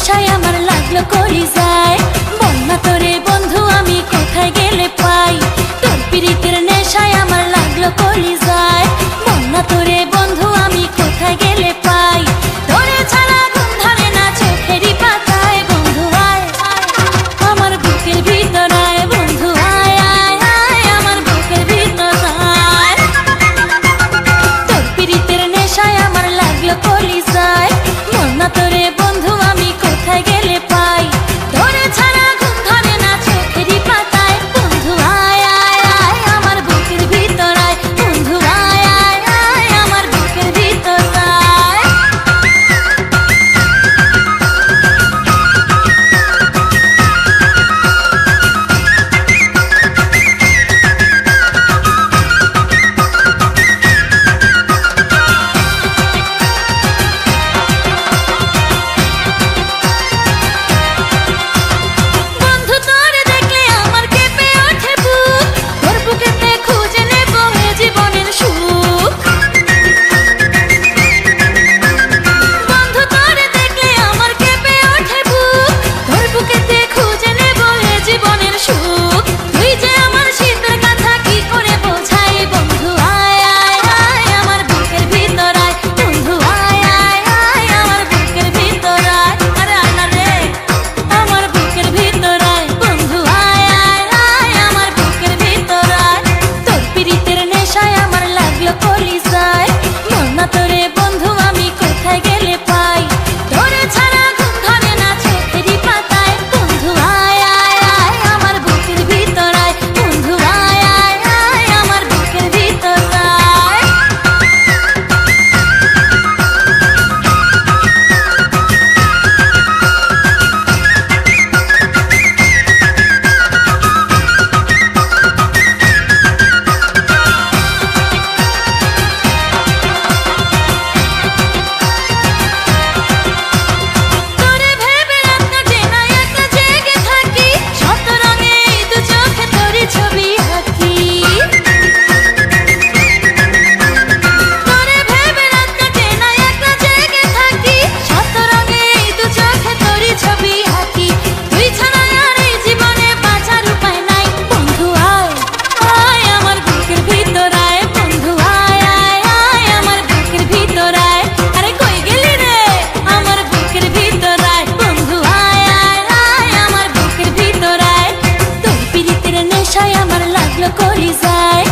নেশায় আমার লাগল করি যায় বন্যা তোরে করি যায়।